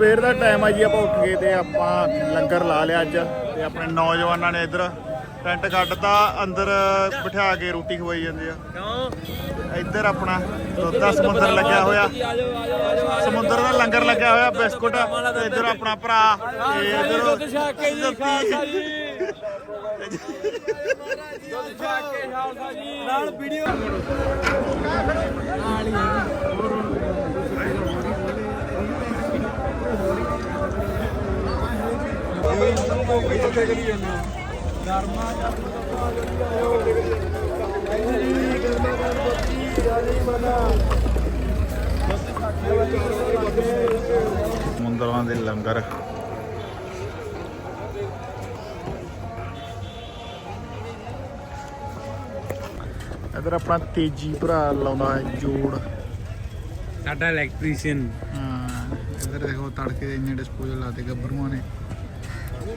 ਸਵੇਰ ਦਾ ਟਾਈਮ ਆ ਜੀ ਆਪਾਂ ਉੱਠ ਗਏ ਤੇ ਆਪਾਂ ਲੰਗਰ ਲਾ ਲਿਆ ਅੱਜ ਤੇ ਆਪਣੇ ਨੌਜਵਾਨਾਂ ਨੇ ਇੱਧਰ ਟੈਂਟ ਕੱਢਤਾ ਅੰਦਰ ਬਿਠਾ ਕੇ ਰੋਟੀ ਖਵਾਈ ਜਾਂਦੇ ਆ। ਕਿਉਂ ਇੱਧਰ ਆਪਣਾ ਦੁੱਧ ਦਾ ਸਮੁੰਦਰ ਲੱਗਿਆ ਹੋਇਆ। ਸਮੁੰਦਰ ਦਾ ਲੰਗਰ ਲੱਗਿਆ ਹੋਇਆ ਬਿਸਕੁਟ ਤੇ ਇੱਧਰ ਆਪਣਾ ਭਰਾ ਤੇ ਇੱਧਰ ਦੁੱਧ ਛਕ ਕੇ ਜੀ। ਖਾਲਸਾ ਜੀ। ਦੁੱਧ ਛਕ ਕੇ ਖਾਲਸਾ ਜੀ। ਨਾਲ ਵੀਡੀਓ। ਸਮੁੰਦਰਾਂ ਦੇ ਲੰਗਰ। ਇੱਧਰ ਆਪਣਾ ਤੇਜੀ ਭਰਾ ਲਾਉਂਦਾ ਹੈ ਜੋੜ। ਸਾਡਾ ਇਲੈਕਟ੍ਰੀਸ਼ੀਅਨ ਹਾਂ। ਇੱਧਰ ਦੇਖੋ ਤੜਕੇ ਦੇ ਇੰਨੇ ਡਿਸਪੋਜ਼ਲ ਲਾਤੇ ਗੱਭਰੂਆਂ ਨੇ।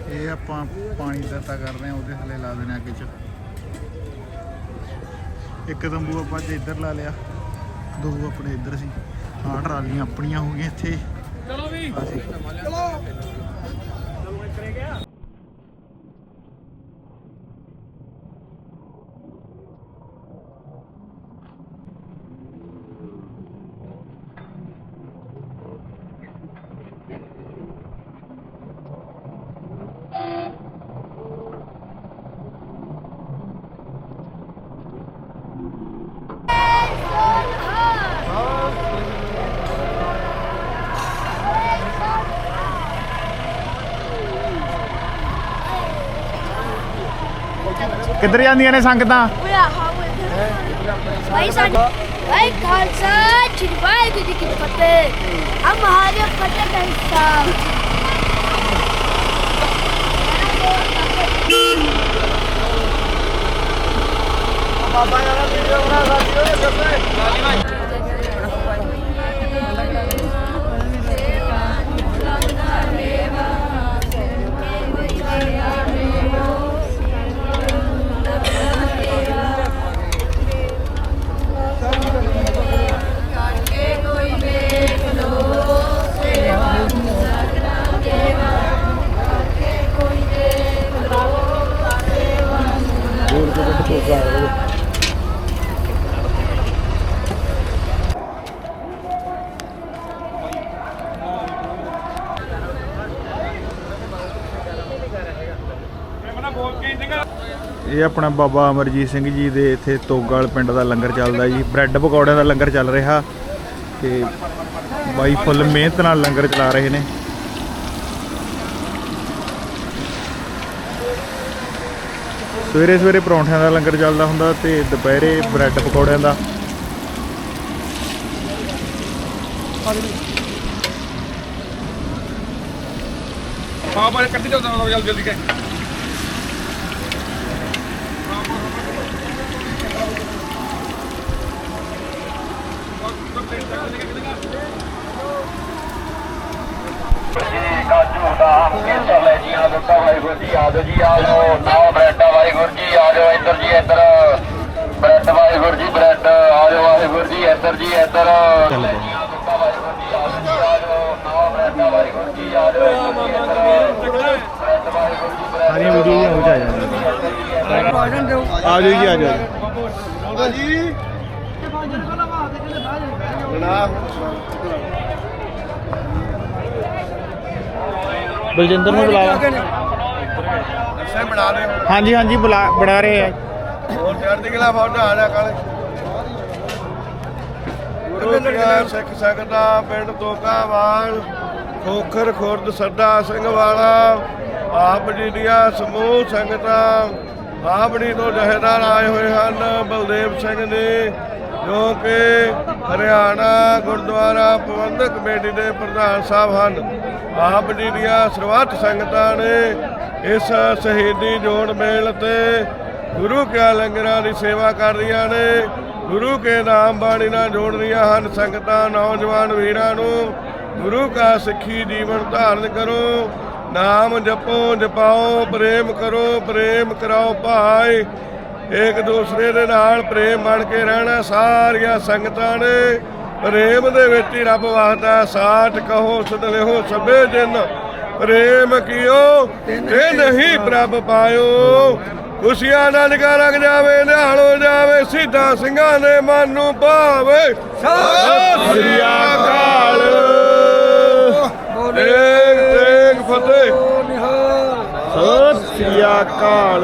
ਇਹ ਆਪਾਂ ਪਾਣੀ ਦਿੱਤਾ ਕਰਦੇ ਆ ਉਹਦੇ ਥੱਲੇ ਲਾ ਦੇਣਾ ਅੱਗ 'ਚ। ਇੱਕ ਤੰਬੂ ਆਪਾਂ ਅੱਜ ਇੱਧਰ ਲਾ ਲਿਆ। ਦੋ ਆਪਣੇ ਇੱਧਰ ਸੀ। ਆਹ ਟਰਾਲੀਆਂ ਆਪਣੀਆਂ ਹੋ ਗਈਆਂ ਇੱਥੇ। ਚਲੋ ਵੀ। ਅਸੀਂ ਕਿੱਧਰ ਜਾਂਦੀਆਂ ਨੇ ਸੰਗਤਾਂ? ਭਾਈ ਸਾਡੇ ਭਾਈ ਖਾਲਸਾ ਚਿਰਵਾਏ ਗੁਰੂ ਕੀ ਫਤਿਹ। ਹਮ ਹਾਰੇ ਫਤਿਹ ਦਾ ਹਿੱਸਾ। ਇਹ ਆਪਣਾ ਬਾਬਾ ਅਮਰਜੀਤ ਸਿੰਘ ਜੀ ਦੇ ਇੱਥੇ ਤੋਗਾਲ ਪਿੰਡ ਦਾ ਲੰਗਰ ਚੱਲਦਾ ਜੀ। ਬ੍ਰੈਡ ਪਕੌੜਿਆਂ ਦਾ ਲੰਗਰ ਚੱਲ ਰਿਹਾ ਤੇ ਬਾਈ ਫੁੱਲ ਮਿਹਨਤ ਨਾਲ ਲੰਗਰ ਚਲਾ ਰਹੇ ਨੇ। ਸਵੇਰੇ ਸਵੇਰੇ ਪਰੌਂਠਿਆਂ ਦਾ ਲੰਗਰ ਚੱਲਦਾ ਹੁੰਦਾ ਤੇ ਦੁਪਹਿਰੇ ਬ੍ਰੈਡ ਪਕੌੜਿਆਂ ਦਾ। ਹਾਂ ਬਾਰੇ ਕੱਢੀ ਜਲਦੀ ਜਲਦੀ ਕੇ ਕਾਜੂ ਬਾਦਾਮ ਕੇਸਰ ਲੈ ਜੀ ਆ ਦਿੱਤਾ ਵਾਹਿਗੁਰੂ ਜੀ ਆ ਜਾਓ ਜੀ ਆ ਜਾਓ ਨਾਮ ਬ੍ਰੈਡ ਆ ਵਾਹਿਗੁਰੂ ਜੀ ਆ ਜਾਓ ਇੱਧਰ ਜੀ ਇੱਧਰ ਬ੍ਰੈਡ ਵਾਹਿਗੁਰੂ ਜੀ ਬ੍ਰੈਡ ਆ ਜਾਓ ਵਾਹਿਗੁਰੂ ਜੀ ਇੱਧਰ ਜੀ ਇੱਧਰ ਲੈ ਜੀ ਆ ਦਿੱਤਾ ਵਾਹਿਗੁਰੂ ਜੀ ਆ ਜਾਓ ਜੀ ਆ ਜਾਓ ਨਾਮ ਬ੍ਰੈਡ ਆ ਵਾਹਿਗੁਰੂ ਜੀ ਆ ਜਾਓ ਇੱਧਰ ਜੀ ਇੱਧਰ ਬ੍ਰੈਡ ਵਾਹਿਗੁਰੂ ਜੀ ਬ੍ਰੈਡ ਸਾਰੀਆਂ ਵੀਡੀਓ ਹੋ ਜਾ ਜਾਂਦੀਆਂ ਆ ਜਾਓ। ਜੀ ਆ ਜਾਓ ਬਲਜਿੰਦਰ ਨੂੰ ਬੁਲਾਇਆ। ਸੇ ਬਣਾ ਰਹੇ ਹੋ ਹਾਂਜੀ ਹਾਂਜੀ ਬੁਲਾ ਬਣਾ ਰਹੇ ਆ। ਹੋਰ ਚੜ੍ਹਦੀ ਕਲਾ ਫੌਜ ਆ ਰਿਹਾ ਕਾਲੇ। ਗੁਰੂ ਪਿਆਰ ਸਿੱਖ ਸੰਗਤਾਂ ਪਿੰਡ ਤੋਕਾਵਾਲ ਖੋਖਰ ਖੁਰਦ ਸਰਦਾ ਸਿੰਘ ਵਾਲਾ ਆਪ ਜੀ ਦੀਆਂ ਸਮੂਹ ਸੰਗਤਾਂ ਆਪਣੀ ਤੋਂ ਜਹੇਦਾਰ ਆਏ ਹੋਏ ਹਨ ਬਲਦੇਵ ਸਿੰਘ ਜੀ। ਜੋ ਕਿ ਹਰਿਆਣਾ, ਗੁਰਦੁਆਰਾ ਪ੍ਰਬੰਧਕ ਕਮੇਟੀ ਦੇ ਪ੍ਰਧਾਨ ਸਾਹਿਬ ਹਨ। ਆਪ ਜੀ ਦੀਆਂ ਸਰਬੱਤ ਸੰਗਤਾਂ ਨੇ ਇਸ ਸ਼ਹੀਦੀ ਜੋੜ ਮੇਲ ਤੇ ਗੁਰੂ ਕੇ ਲੰਗਰਾਂ ਦੀ ਸੇਵਾ ਕਰ ਰਹੀਆਂ ਨੇ। ਗੁਰੂ ਕੇ ਨਾਮ ਬਾਣੀ ਨਾਲ ਜੋੜ ਰਹੀਆਂ ਹਨ ਸੰਗਤਾਂ, ਨੌਜਵਾਨ ਵੀਰਾਂ ਨੂੰ। ਗੁਰੂ ਕਾ ਸਿੱਖੀ ਜੀਵਨ ਧਾਰਨ ਕਰੋ, ਨਾਮ ਜਪੋ, ਜਪਾਓ, ਪ੍ਰੇਮ ਕਰੋ, ਪ੍ਰੇਮ ਕਰਾਓ ਭਾਈ। ਇੱਕ ਦੂਸਰੇ ਦੇ ਨਾਲ ਪ੍ਰੇਮ ਬਣ ਕੇ ਰਹਿਣਾ ਸਾਰੀਆਂ ਸੰਗਤਾਂ ਨੇ ਪ੍ਰੇਮ ਦੇ ਵਿੱਚ ਹੀ ਰੱਬ ਵਸਦਾ ਸਾਚ ਕਹੋ ਸਦਲਿਓ ਸਭੇ ਜਨ। ਪ੍ਰੇਮ ਕੀਓ ਤੇ ਨਹੀਂ ਪ੍ਰਭ ਪਾਇਓ। ਖੁਸ਼ੀਆਂ ਦਾ ਨਿਕਾ ਲੱਗ ਜਾਵੇ ਨਿਹਾਲ ਹੋ ਜਾਵੇ ਸਿੱਧਾ ਸਿੰਘਾਂ ਦੇ ਮਨ ਨੂੰ ਭਾਵੇ। ਸਤਿ ਸ੍ਰੀ ਅਕਾਲ। ਏਕ ਤੇਗ ਫਤਿਹ। ਸਤਿ ਸ੍ਰੀ ਅਕਾਲ।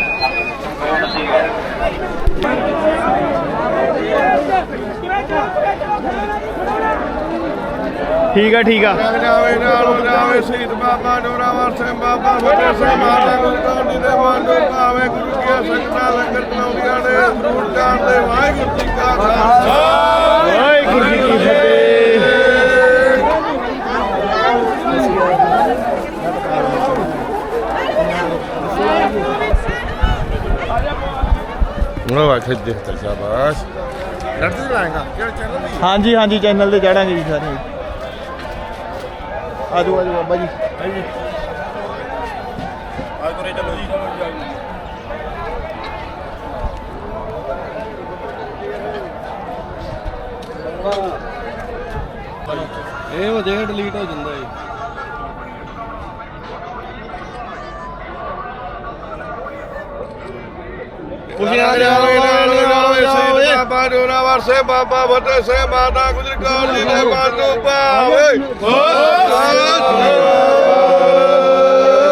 ਠੀਕ ਆ ਠੀਕ ਆ। ਜਾਵੇ ਨਾਲ ਹੋ ਜਾਵੇ ਸ਼ਹੀਦ ਬਾਬਾ ਡੋਰਾਵਰ ਸਿੰਘ ਬਾਬਾ ਫਤਿਹ ਸਿੰਘ ਮਾਤਾ ਗੁਰੂ ਜੀ ਦੇ ਮਨ ਨੂੰ ਭਾਵੇ ਗੁਰੂ ਕੀ ਸੰਗਤਾਂ ਲੰਗਰ ਚਲਾਉਂਦੀਆਂ ਨੇ ਜ਼ਰੂਰ ਜਾਣਦੇ ਵਾਹਿਗੁਰੂ ਜੀ ਕਾ ਖਾਲਸਾ। ਵਾਹਿਗੁਰੂ ਜੀ ਕੀ ਫਤਿਹ। ਉਹ ਆਖੇ ਦੇਖਤਾ ਸ਼ਾਬਾਸ਼ ਲੜਦੇ ਲਾਏਗਾ ਕਿਹੜਾ ਚੈਨਲ ਹਾਂਜੀ ਹਾਂਜੀ ਚੈਨਲ ਤੇ ਚੜਾਂਗੇ ਜੀ ਸਾਰੇ। ਆ ਜਾਓ ਆ ਜਾਓ ਬਾਬਾ ਜੀ। ਇਹ ਹੋ ਜਾਏਗਾ ਡਿਲੀਟ ਹੋ ਜਾਂਦਾ ਏ ਖੁਸ਼ੀਆਂ ਜਾਵੇ ਨਾਲ ਹੋ ਜਾਵੇ ਸ਼ਹੀਦ ਬਾਬਾ ਡੋਰਾਵਰ ਸਿੰਘ ਬਾਬਾ ਫਤਿਹ ਸਿੰਘ ਮਾਤਾ ਗੁਜਰ ਕੌਰ ਜੀ ਦੇ ਮਨ ਨੂੰ ਭਾਵੇ।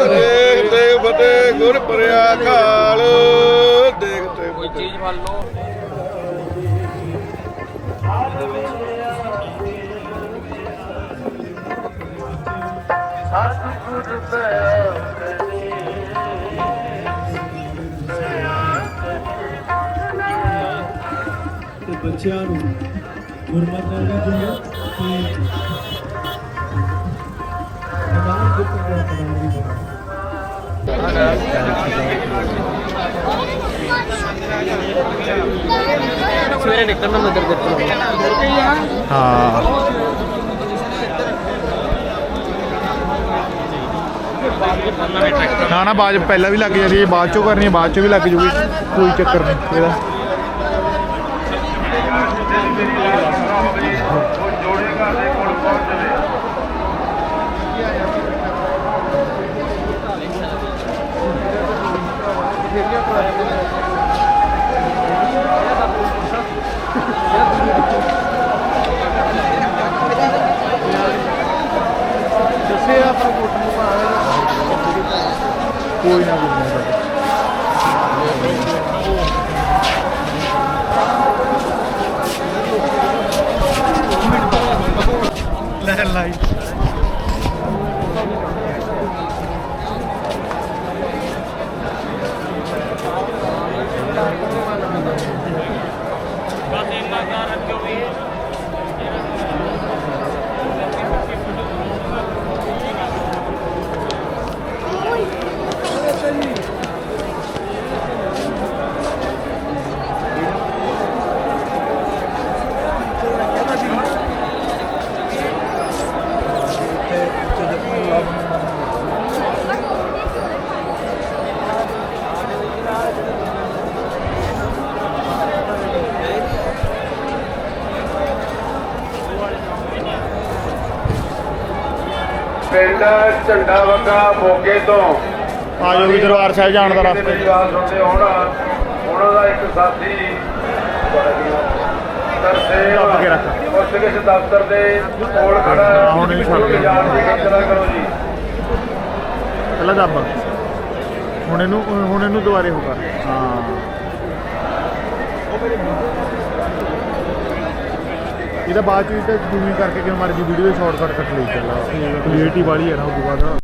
ਦੇਖ ਤੇ ਫਤਿਹ ਗੁਰ ਪਰਿਆ ਕਾਲ ਦੇਖ ਤੇ ਕੋਈ ਚੀਜ਼ ਵੱਲ ਲੋ ਤੇ ਬੱਚਿਆਂ ਨੂੰ ਗੁਰਮਤਿ ਨਾਲ ਵੀ ਜੁੜੋ ਤੇ ਇਨਾਮ ਦਿੱਤਾ ਗਿਆ ਇਨਾਮ ਵੀ ਬਣੋ ਹਾਂ ਨਾ ਨਾ ਬਾਅਦ ਪਹਿਲਾਂ ਵੀ ਲੱਗ ਜਾਂਦੀ ਹੈ ਬਾਅਦ ਚੋਂ ਕਰਨੀ ਹੈ ਬਾਅਦ ਚੋਂ ਵੀ ਲੱਗ ਜੂਗੀ, ਕੋਈ ਚੱਕਰ ਨਹੀਂ, ਇਹਦਾ। ਕੋਈ ਨਾ ਪਿੰਡ ਝੰਡਾ ਵਗਾ ਮੋਗੇ ਤੋਂ। ਆ ਜਾਓ ਵੀ ਦਰਬਾਰ ਸਾਹਿਬ ਜਾਣ ਦਾ ਰਸਤਾ। ਗੱਲ ਸੁਣਦੇ ਹੋਣ ਉਹਨਾਂ ਦਾ ਇੱਕ ਸਾਥੀ ਦੱਬ ਕੇ ਰੱਖ। ਉਸ ਕਿਸੇ ਦਫ਼ਤਰ ਦੇ ਕੋਲ ਖੜਾ ਹੁਣ ਇਹਨੂੰ ਛੱਡ ਦੇ। ਜਾਣ ਦੀ ਖੇਚਲਾ ਕਰੋ ਜੀ। ਪਹਿਲਾਂ ਦੱਬ। ਹੁਣ ਇਹਨੂੰ ਹੁਣ ਇਹਨੂੰ ਦੁਬਾਰੇ ਹੋ ਕਰ। ਹਾਂ। ਇਹਦਾ ਬਾਅਦ ਚ ਵੀ ਤਾਂ ਜ਼ੂਮ ਕਰਕੇ ਕਿਉਂ ਮਰਜ਼ੀ ਵੀਡੀਓ ਸ਼ਾਰਟਕਟ ਕੱਟ ਲਈ ਚੱਲਾ। ਕਲੀਅਰਟੀ ਵਾਲੀ ਹੈ ਨਾ ਉਹ ਤੋਂ ਬਾਅਦ।